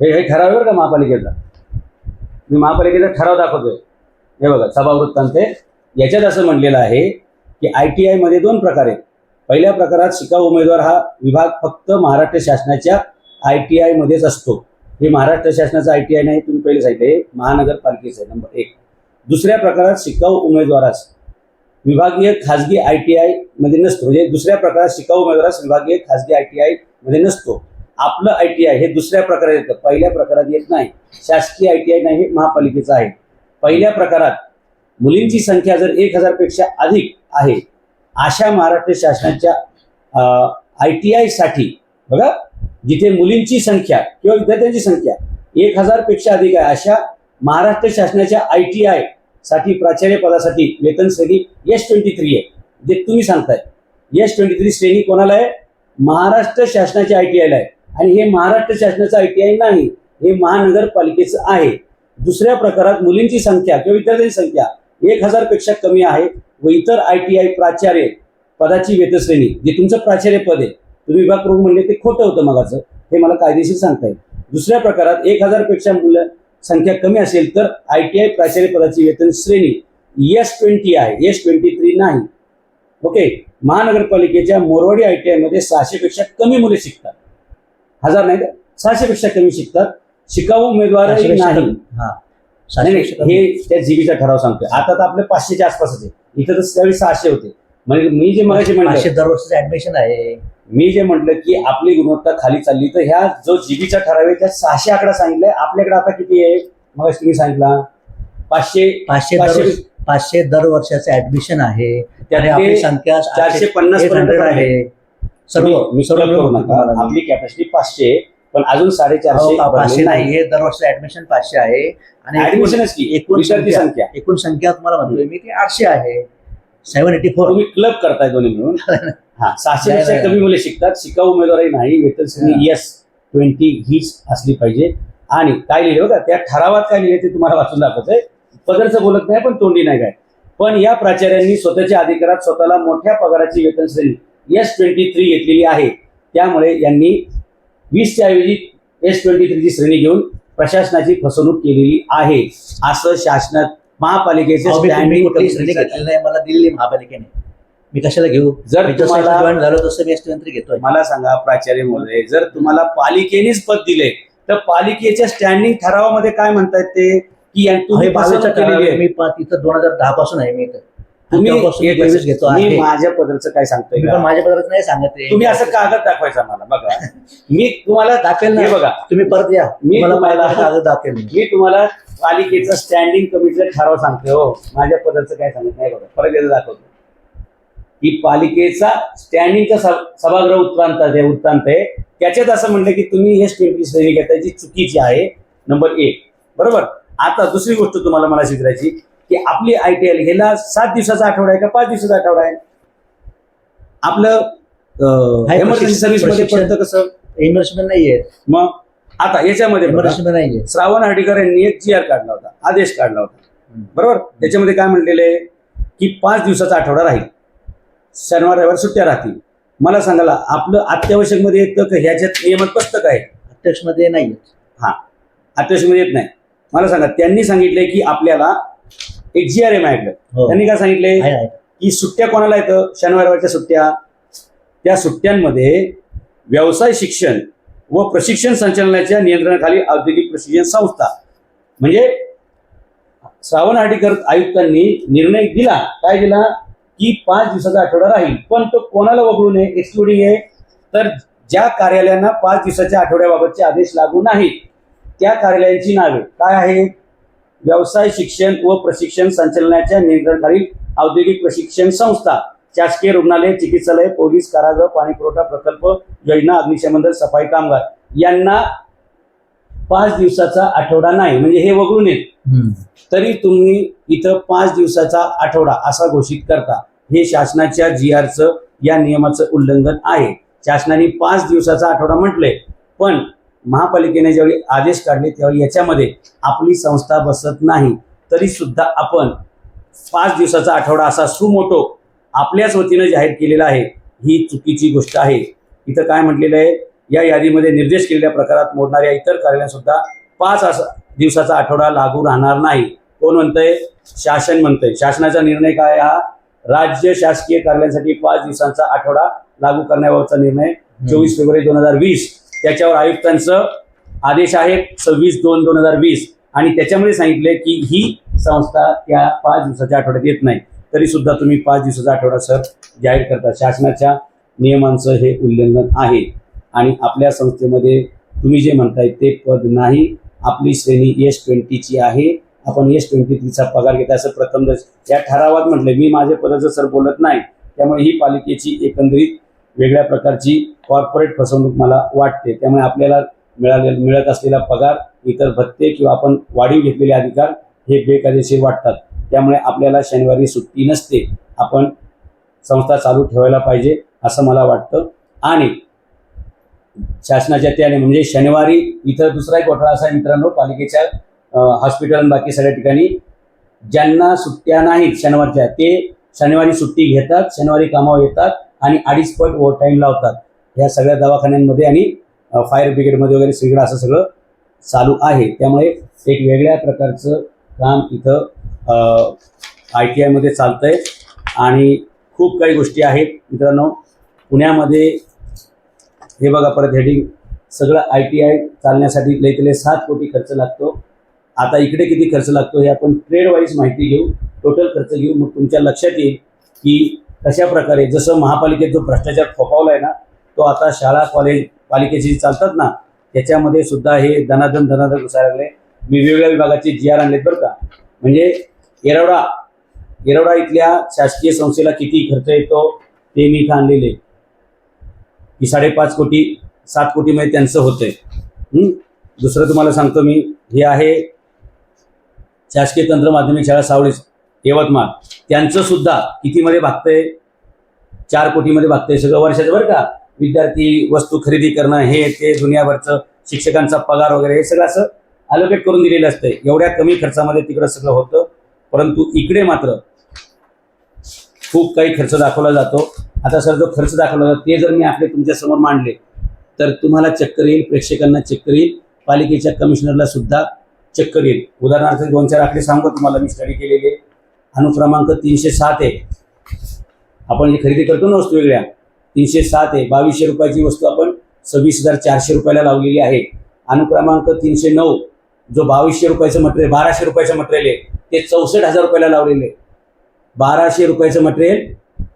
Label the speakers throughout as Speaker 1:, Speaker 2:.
Speaker 1: हे हे ठराव आहे का महापालिकेचा? मी महापालिकेचा ठराव दाखवतोय. हे बघा सभावृत्तांत याच्यात असं म्हणलेलं आहे की आय टी आयमध्ये दोन प्रकार आहेत. पहिल्या प्रकारात शिकाऊ उमेदवार हा विभाग फक्त महाराष्ट्र शासनाच्या आय टी आयमध्येच असतो. हे महाराष्ट्र शासनाचं आय टी आय नाही तुम्ही पहिले सांगितले महानगरपालिकेचं आहे नंबर एक. दुसऱ्या प्रकारात शिकाऊ उमेदवारास विभागीय खाजगी आय टी आयमध्ये नसतो. म्हणजे दुसऱ्या प्रकारात शिकाऊ उमेदवारास विभागीय खाजगी आय टी आयमध्ये नसतो. आपलं आय टी आय हे दुसऱ्या प्रकारात येतं. पहिल्या प्रकारात येत नाही. शासकीय आय टी आय नाही हे महापालिकेचं आहे. पहिल्या प्रकारात मुलींची संख्या जर एक हजारपेक्षा अधिक आहे अशा महाराष्ट्र शासनाच्या आय टी आयसाठी बघा जिथे मुलींची संख्या किंवा विद्यार्थ्यांची संख्या एक हजारपेक्षा अधिक आहे अशा महाराष्ट्र शासनाच्या आय टी आयसाठी प्राचार्य पदासाठी वेतन श्रेणी एस ट्वेंटी थ्री आहे. जे तुम्ही सांगताय. एस ट्वेंटी थ्री श्रेणी कोणाला आहे? महाराष्ट्र शासनाच्या आय टी आयला आहे. आणि हे महाराष्ट्र शासनाचं आय टी आय नाही हे महानगरपालिकेचं आहे. दुसऱ्या प्रकारात मुलींची संख्या किंवा विद्यार्थ्यांची संख्या एक हजारपेक्षा कमी आहे व इतर आय टी आय प्राचार्य पदाची वेतश्रेणी जे तुमचं प्राचार्य पद आहे तुम्ही विभाग प्रमुख म्हणले ते खोटं होतं मगाचं हे मला कायदेशीर सांगता येईल दुसऱ्या प्रकारात एक हजारपेक्षा मुलं संख्या कमी असेल तर आय टी आय प्राचार्य पदाची वेतन श्रेणी एस ट्वेंटी आहे एस ट्वेंटी थ्री नाही. ओके महानगरपालिकेच्या मोरवाडी आय टी आयमध्ये सहाशेपेक्षा कमी मुले शिकतात. हजार नाही सहाशे पेक्षा कमी शिकतात. शिकाऊ उमेदवारही नाही.
Speaker 2: हा.
Speaker 1: हे त्या जीबीचा ठराव सांगतोय. आता तर आपले पाचशेच्या आसपासच आहे. इथं तर त्यावेळी सहाशे होते. म्हणजे मी जे मगाशी
Speaker 2: पाचशे
Speaker 1: म्हणलं
Speaker 2: दरवर्षीचं ऍडमिशन आहे.
Speaker 1: मी जे म्हटलं की आपली गुणवत्ता खाली चालली तर ह्या जो जीबीचा ठराव आहे त्यात सहाशे आकडा सांगितलाय. आपल्याकडे आता किती आहे? मग तुम्ही सांगितला. पाचशे
Speaker 2: पाचशे
Speaker 1: पाचशे-
Speaker 2: दर वर्षाचं ऍडमिशन आहे.
Speaker 1: त्यातले
Speaker 2: आपली संख्या
Speaker 1: चारशे पन्नास पर्यंत आहे.
Speaker 2: सर्व
Speaker 1: मी
Speaker 2: सर्व
Speaker 1: करू नका. आपली कॅपॅसिटी पाचशे पण अजून साडेचारशे
Speaker 2: हो, पाचशे नाही. हे दरवर्षी ऍडमिशन पाचशे आहे. आणि
Speaker 1: ऍडमिशनच की
Speaker 2: एकूण
Speaker 1: विद्यार्थी
Speaker 2: संख्या एकूण संख्या तुम्हाला म्हणतोय मी ती आठशे आहे. सेव्हन एटी फोर
Speaker 1: तुम्ही क्लब करताय दोन्ही मिळून हा सहाशे. कमी मुले शिकतात. शिकाऊ उमेदवारही नाही. वेतन श्रेणी एस ट्वेंटी हीच असली पाहिजे. आणि काय लिहिले होता त्या ठरावात काय लिहिले ते तुम्हाला वाचून दाखवतंय. पदरचं बोलत नाही पण तोंडी नाही काय. पण या प्राचार्यांनी स्वतःच्या अधिकारात स्वतःला मोठ्या पगाराची वेतन श्रेणी एस ट्वेंटी थ्री घेतलेली आहे. त्यामुळे यांनी वीसच्या ऐवजी एस ट्वेंटी थ्रीची श्रेणी घेऊन प्रशासनाची फसवणूक केलेली आहे. असं शासनात महापालिकेचे
Speaker 2: मला दिल्ली महापालिकेने. मी कशाला घेऊ?
Speaker 1: जर तुम्हाला-
Speaker 2: जॉईन झालो तसं मी एसटी घेतोय.
Speaker 1: मला सांगा प्राचार्य महोदय जर तुम्हाला पालिकेनेच पद दिले तर पालिकेच्या स्टँडिंग ठरावामध्ये काय म्हणतायत ते? की.
Speaker 2: मी प- तिथं दोन हजार दहा पासून आहे मी इथं.
Speaker 1: तुम्ही एक
Speaker 2: घेतो
Speaker 1: मी
Speaker 2: आहे.
Speaker 1: माझ्या पदरचं काय सांगतोय
Speaker 2: मी
Speaker 1: का?
Speaker 2: पण माझ्या पदार्थ नाही सांगत आहे.
Speaker 1: तुम्ही असं कागद दाखवायचा मला बघा. मी तुम्हाला
Speaker 2: दाखवेल
Speaker 1: हे
Speaker 2: ना
Speaker 1: बघा.
Speaker 2: तुम्ही परत या.
Speaker 1: मी
Speaker 2: मला
Speaker 1: तुम्हाला-
Speaker 2: माझा कागद दाखवेल मी.
Speaker 1: मी तुम्हाला पालिकेचं स्टँडिंग कमिटीचा ठराव सांगतोय हो. माझ्या पदाचं काय सांगत नाही बघा. परत एकदा दाखवतो. की पालिकेचा स्टँडिंगचा सभ- सभागृह उत्क्रांत आहे वृत्तांत आहे. त्याच्यात असं म्हटलं की तुम्ही हे स्टेटची श्रेणी घेताय जी चुकीची आहे. नंबर एक. बरोबर? आता दुसरी गोष्ट तुम्हाला मला शिकायची की आपली आय टी एल ह्याला सात दिवसाचा आठवडा आहे का पाच दिवसाचा आठवडा आहे? आपलं एमर्जन्सी
Speaker 2: सर्व्हिसमध्ये.
Speaker 1: पडतं कसं?
Speaker 2: इन्व्हेस्टमेंट नाहीये
Speaker 1: मग आता याच्यामध्ये
Speaker 2: नाहीये
Speaker 1: श्रावण हर्डीकर यांनी एक जी आर काढला होता आदेश काढला होता. बरोबर? त्याच्यामध्ये काय म्हटलेलं आहे की पाच दिवसाचा आठवडा राहील. शनिवार रविवार सुट्ट्या राहतील. मला सांगायला आपलं अत्यावश्यकमध्ये येतं का ह्याच्यात नियमात पुस्तक आहे.
Speaker 2: अध्यक्षमध्ये नाहीये
Speaker 1: अत्यावश्यकमध्ये येत नाही. मला सांगा त्यांनी सांगितलंय की आपल्याला एक जी आर आहे माझ्याकडे
Speaker 2: हो.
Speaker 1: त्यांनी काय
Speaker 2: आहे.
Speaker 1: की सुट्ट्या कोणाला येतं? शनिवार रविवारच्या सुट्ट्या. त्या सुट्ट्यांमध्ये व्यवसाय शिक्षण व प्रशिक्षण संचालनाच्या नियंत्रणाखाली औद्योगिक प्रशिक्षण संस्था. म्हणजे श्रावण हार्डीकर आयुक्तांनी निर्णय दिला. काय दिला? की पाच दिवसाचा आठवडा राहील. पण तो कोणाला वगळून आहे एक्सक्लुडिंग आहे तर ज्या कार्यालयांना पाच दिवसाच्या आठवड्याबाबतचे आदेश लागू नाहीत त्या कार्यालयांची नावे. काय आहेत व्यवसाय शिक्षण व प्रशिक्षण संचालनाच्या नियंत्रणाखालील औद्योगिक प्रशिक्षण संस्था शासकीय रुग्णालय चिकित्सालय पोलीस कारागृह पाणी पुरवठा प्रकल्प योजना अग्निशमन दल सफाई कामगार यांना पाच दिवसाचा आठवडा नाही. म्हणजे हे वगळून येत. तरी तुम्ही इथं पाच दिवसाचा आठवडा असा घोषित करता. हे शासनाच्या जी आरचं या नियमाचं उल्लंघन आहे. शासनाने पाच दिवसाचा आठवडा म्हटलंय. पण महापालिकेने ज्यावेळी आदेश काढले त्यावेळी याच्यामध्ये आपली संस्था बसत नाही. तरी सुद्धा आपण पाच दिवसाचा आठवडा असा सुमोटो आपल्याच वतीनं जाहीर केलेला आहे. ही चुकीची गोष्ट आहे. इथं काय म्हटलेलं आहे? या यादीमध्ये निर्देश केलेल्या प्रकारात मोडणाऱ्या इतर कार्यालयांना सुद्धा पाच अस- दिवसाचा आठवडा लागू राहणार नाही. कोण म्हणतंय? शासन म्हणतंय. शासनाचा निर्णय काय हा? राज्य शासकीय कार्यालयांसाठी पाच दिवसांचा आठवडा लागू करण्याबाबतचा निर्णय. चोवीस फेब्रुवारी दोन हजार वीस त्याच्यावर आयुक्तांचं आदेश आहे सव्वीस दोन दोन हजार वीस. आणि त्याच्यामध्ये सांगितले की ही संस्था त्या पाच दिवसाच्या आठवड्यात येत नाही. तरी सुद्धा तुम्ही पाच दिवसाचा आठवडा सर जाहीर करता. शासनाच्या नियमांचं हे उल्लंघन आहे. आणि आपल्या संस्थेमध्ये तुम्ही जे म्हणताय ते पद नाही. आपली श्रेणी एस ट्वेंटीची आहे. आपण एस ट्वेंटी थ्रीचा पगार घेता असं प्रथम या ठरावात म्हटलं मी माझे पदाचं सर बोलत नाही. त्यामुळे ही पालिकेची एकंदरीत वेगळ्या प्रकारची कॉर्पोरेट फसवणूक मला वाटते. त्यामुळे आपल्याला मिळाले मिळत असलेला पगार इतर भत्ते किंवा आपण वाढीव घेतलेले अधिकार हे बेकायदेशीर वाटतात. त्यामुळे आपल्याला शनिवारी सुट्टी नसते. आपण संस्था चालू ठेवायला पाहिजे असं मला वाटतं. आणि शासनाच्या त्याने म्हणजे शनिवारी इथं दुसरा एक घोटाळा असा मित्रांनो पालिकेच्या हॉस्पिटल आणि बाकी सगळ्या ठिकाणी ज्यांना सुट्ट्या नाहीत शनिवारच्या ते शनिवारी सुट्टी घेतात शनिवारी कामावर येतात. आणि अडीच पट ओव्हर टाईम लावतात. ह्या सगळ्या दवाखान्यांमध्ये आणि फायर ब्रिगेडमध्ये वगैरे सगळं असं सगळं चालू आहे. त्यामुळे एक वेगळ्या प्रकारचं काम इथं आय टी आयमध्ये चालतं आहे आणि खूप काही गोष्टी आहेत. मित्रांनो पुण्यामध्ये हे बघा परत हेडिंग सगळं आय टी आय चालण्यासाठी लई तिले सात कोटी खर्च लागतो. आता इकडे किती खर्च लागतो हे आपण ट्रेड वाईज माहिती घेऊ. टोटल खर्च घेऊ. मग तुमच्या लक्षात येईल की कशा प्रकारे जसं महापालिकेत जो भ्रष्टाचार फोपावला आहे ना तो आता शाळा कॉलेज पालिकेची चालतात ना त्याच्यामध्ये सुद्धा हे धनाधन धनाधन घुसायला लागले. मी वेगवेगळ्या विभागाचे जी आर आणलेत बरं का. म्हणजे येरवडा येरवडा इथल्या शासकीय संस्थेला किती खर्च येतो ते मी इथं आणलेले. की साडेपाच कोटी सात कोटीमध्ये म्हणजे त्यांचं होतंय. दुसरं तुम्हाला सांगतो मी हे आहे शासकीय तंत्र माध्यमिक शाळा सावळी. यवतमाळ. त्यांचं सुद्धा कितीमध्ये भागतंय? चार कोटीमध्ये भागतंय सगळं वर्षाचं बरं का? विद्यार्थी वस्तू खरेदी करणं हे ते दुनियाभरचं शिक्षकांचा पगार वगैरे हे सगळं असं अलोकेट करून दिलेलं असतंय. एवढ्या कमी खर्चामध्ये तिकडं सगळं होतं. परंतु इकडे मात्र खूप काही खर्च दाखवला जातो. आता सर जो खर्च दाखवला जातो ते जर मी आपले तुमच्यासमोर मांडले तर तुम्हाला चक्कर येईल प्रेक्षकांना चक्कर येईल पालिकेच्या कमिशनरला सुद्धा चक्कर येईल. उदाहरणार्थ दोन चार आकडे सांगतो तुम्हाला मी स्टडी केलेली. आहे अनुक्रमांक तीनशे सात आहे. आपण जे खरेदी करतो ना वस्तू वेगळ्या. तीनशे सात आहे. बावीसशे रुपयाची वस्तू आपण सव्वीस हजार चारशे रुपयाला लावलेली आहे. अनुक्रमांक तीनशे नऊ जो बावीसशे रुपयाचं मटेरियल बाराशे रुपयाचं मटेरियल आहे ते चौसष्ट हजार रुपयाला लावलेले बाराशे रुपयाचं मटेरियल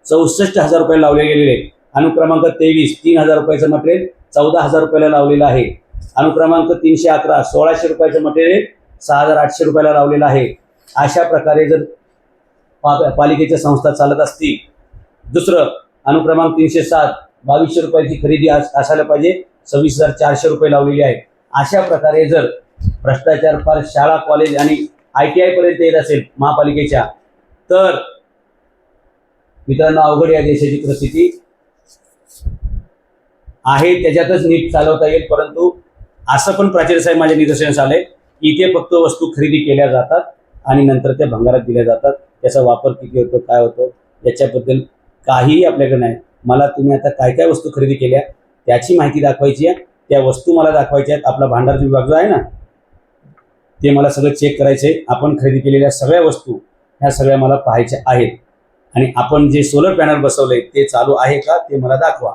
Speaker 1: चौसष्ट हजार रुपयाला लावले गेलेले आहे. अनुक्रमांक तेवीस तीन हजार रुपयाचं मटेरियल चौदा हजार रुपयाला लावलेलं आहे. अनुक्रमांक तीनशे अकरा सोळाशे रुपयाचं मटेरियल सहा हजार आठशे रुपयाला लावलेलं आहे. अशा प्रकारे जर पालिकेच्या संस्था चालत असतील. दुसरं अनुक्रमांक तीनशे सात बावीसशे रुपयाची खरेदी असायला पाहिजे. सव्वीस हजार चारशे रुपये लावलेली आहे. अशा प्रकारे जर भ्रष्टाचार फार शाळा कॉलेज आणि आय टी आय पर्यंत येत असेल महापालिकेच्या तर मित्रांनो अवघड या देशाची परिस्थिती आहे. त्याच्यातच नीट चालवता येईल. परंतु असं पण प्राचार्य साहेब माझ्या निदर्शनास आलंय की इथे फक्त वस्तू खरेदी केल्या जातात. आणि नंतर त्या भंगारात दिल्या जातात. त्याचा वापर किती होतो काय होतो याच्याबद्दल काहीही आपल्याकडे नाही. मला तुम्ही आता काय काय वस्तू खरेदी केल्या त्याची माहिती दाखवायची आहे. त्या वस्तू मला दाखवायच्या आहेत. आपला भांडार विभाग जो आहे ना ते मला सगळं चेक करायचं आहे. आपण खरेदी केलेल्या सगळ्या वस्तू ह्या सगळ्या मला पाहायच्या आहेत. आणि आपण जे सोलर पॅनल बसवलंय ते चालू आहे का ते मला दाखवा.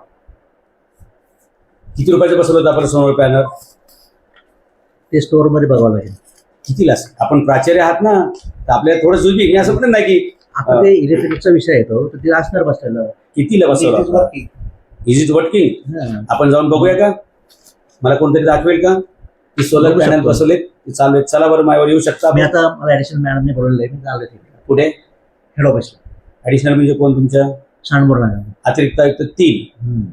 Speaker 1: किती रुपयाचं बसवलं होतं आपण सोलर पॅनल
Speaker 2: ते स्टोअरमध्ये बघावं लागेल.
Speaker 1: कितीला असेल? आपण प्राचार्य आहात ना तर आपल्याला थोडं जुळबी मी असं पण नाही की
Speaker 2: आता ते इलेक्ट्रिकचा विषय येतो तर ते असणार बसलेलं.
Speaker 1: कितीला बसवलं इज इट वर्किंग
Speaker 2: हा.
Speaker 1: आपण जाऊन बघूया का? मला कोणतरी दाखवेल का? की सोलर पॅनल. बसवलेत ते चालू आहेत. चला बरं माझ्यावर येऊ शकता
Speaker 2: मी? आता मला ऍडिशनल मॅडमने बोलवलं आहे मी चाललं
Speaker 1: पुढे
Speaker 2: हेड ऑफिसला
Speaker 1: ऍडिशनल म्हणजे कोण तुमच्या?
Speaker 2: सांडबोर मॅडम
Speaker 1: अतिरिक्त आयुक्त तीन.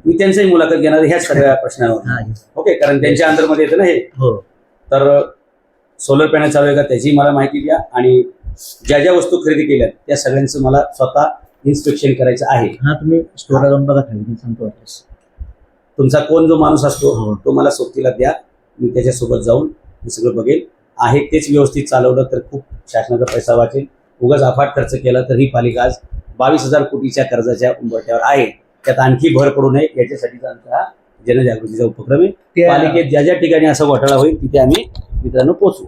Speaker 1: मी त्यांचाही मुलाखत घेणार ह्याच सगळ्या प्रश्नावर. ओके कारण त्यांच्या अंतर्मध्ये येतं ना हे.
Speaker 2: हो.
Speaker 1: तर सोलर पॅनल चालू आहे का त्याची मला माहिती द्या. आणि ज्या ज्या वस्तू खरेदी केल्या त्या सगळ्यांचं मला स्वतः इन्स्पेक्शन करायचं आहे.
Speaker 2: हा तुम्ही स्टोअरला जाऊन बघा खाली मी सांगतो
Speaker 1: तुमचा कोण जो माणूस असतो
Speaker 2: हो.
Speaker 1: तो मला सोबतीला द्या. मी त्याच्यासोबत जाऊन हे सगळं बघेल. आहे तेच व्यवस्थित चालवलं तर खूप शासनाचा पैसा वाचेल. उगाच अफाट खर्च केला तर ही पालिका आज बावीस हजार कोटीच्या कर्जाच्या उंबरठ्यावर आहे. त्यात आणखी भर पडू नये याच्यासाठीचा आमचा हा जनजागृतीचा उपक्रम आहे. पालिकेत ज्या ज्या ठिकाणी असा घोटाळा होईल तिथे आम्ही मित्रांनो पोचू